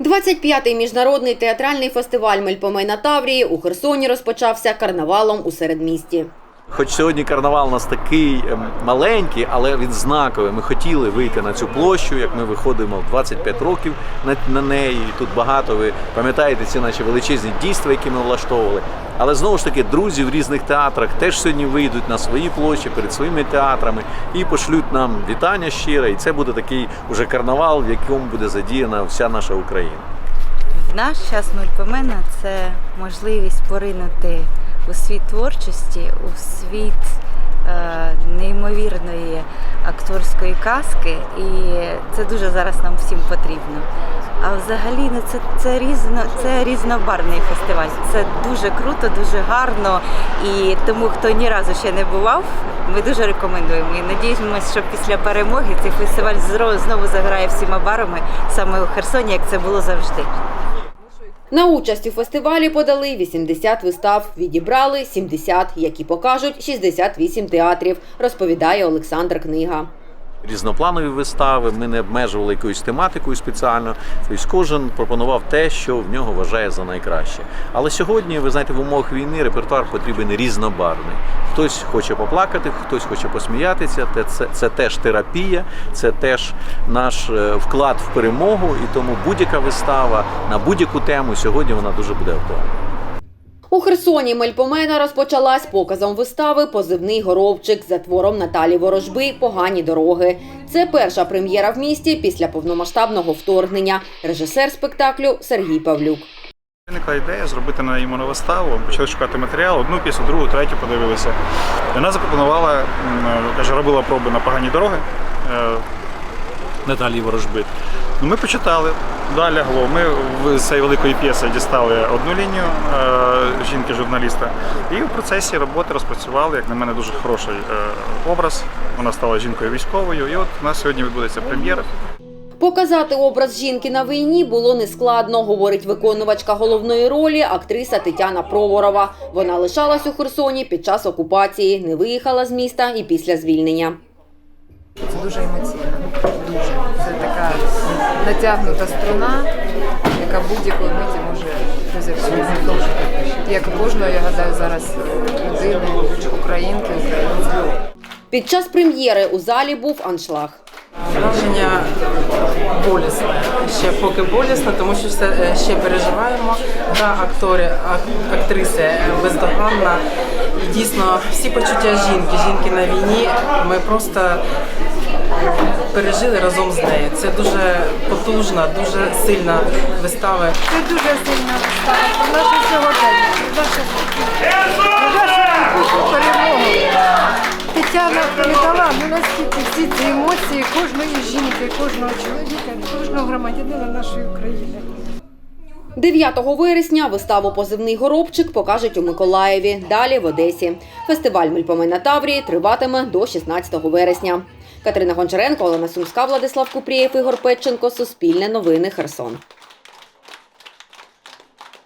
25-й міжнародний театральний фестиваль Мельпомей на Таврії у Херсоні розпочався карнавалом у середмісті. Хоч сьогодні карнавал у нас такий ем, маленький, але він знаковий. Ми хотіли вийти на цю площу, як ми виходимо в 25 років на, на неї. Тут багато ви пам'ятаєте ці наші величезні дійства, які ми влаштовували. Але знову ж таки, друзі в різних театрах теж сьогодні вийдуть на свої площі перед своїми театрами і пошлють нам вітання щире. І це буде такий уже карнавал, в якому буде задіяна вся наша Україна. В наш час Мельпомена це можливість поринути у світ творчості, у світ е, неймовірної акторської казки, і це дуже зараз нам всім потрібно. А взагалі ну, це, це, різно, це різнобарний фестиваль. Це дуже круто, дуже гарно. І тому, хто ні разу ще не бував, ми дуже рекомендуємо. І надіємося, що після перемоги цей фестиваль знову заграє всіма барами саме у Херсоні, як це було завжди. На участь у фестивалі подали 80 вистав, відібрали 70, які покажуть 68 театрів, розповідає Олександр Книга. різнопланові вистави. Ми не обмежували якоюсь тематикою спеціально. Тобто кожен пропонував те, що в нього вважає за найкраще. Але сьогодні, ви знаєте, в умовах війни репертуар потрібен різнобарний. Хтось хоче поплакати, хтось хоче посміятися. Те- Це, це теж терапія, це теж наш е, вклад в перемогу. І тому будь-яка вистава на будь-яку тему сьогодні вона дуже буде актуальна. У Херсоні Мельпомена розпочалась показом вистави Позивний горобчик за твором Наталі Ворожби Погані дороги. Це перша прем'єра в місті після повномасштабного вторгнення. Режисер спектаклю Сергій Павлюк. Виникла ідея зробити на йому виставу. Почали шукати матеріал, одну пісню, другу, третю подивилися. Вона запропонувала, каже, робила проби на погані дороги е, Наталії Ворожби. Ну, ми почитали, далі лягло. Ми в- з цієї великої п'єси дістали одну лінію е, жінки-журналіста. І в процесі роботи розпрацювали, як на мене, дуже хороший е, образ. Вона стала жінкою військовою. І от у нас сьогодні відбудеться прем'єра. Показати образ жінки на війні було нескладно, говорить виконувачка головної ролі актриса Тетяна Проворова. Вона лишалась у Херсоні під час окупації, не виїхала з міста і після звільнення. Це дуже емоційно. Дуже. Це така натягнута струна, яка будь-якої миті може розірватися. Як кожного, я гадаю, зараз людини, українки, українців. Під час прем'єри у залі був аншлаг. Враження болісне. Ще поки болісно, тому що все е, ще переживаємо. Гра актори, актриси е, бездоганна. І дійсно всі почуття жінки, жінки на війні. Ми просто пережили разом з нею. Це дуже потужна, дуже сильна вистава. Це дуже сильна вистава про наше сьогодення, про нашу перемогу. Тетяна наскільки всі ці емоції кожної жінки, кожного чоловіка, кожного громадянина нашої України. 9 вересня виставу Позивний горобчик покажуть у Миколаєві, далі в Одесі. Фестиваль Мельпомена на Таврії триватиме до 16 вересня. Катерина Гончаренко, Олена Сумська, Владислав Купрієв, Ігор Петченко. Суспільне новини Херсон.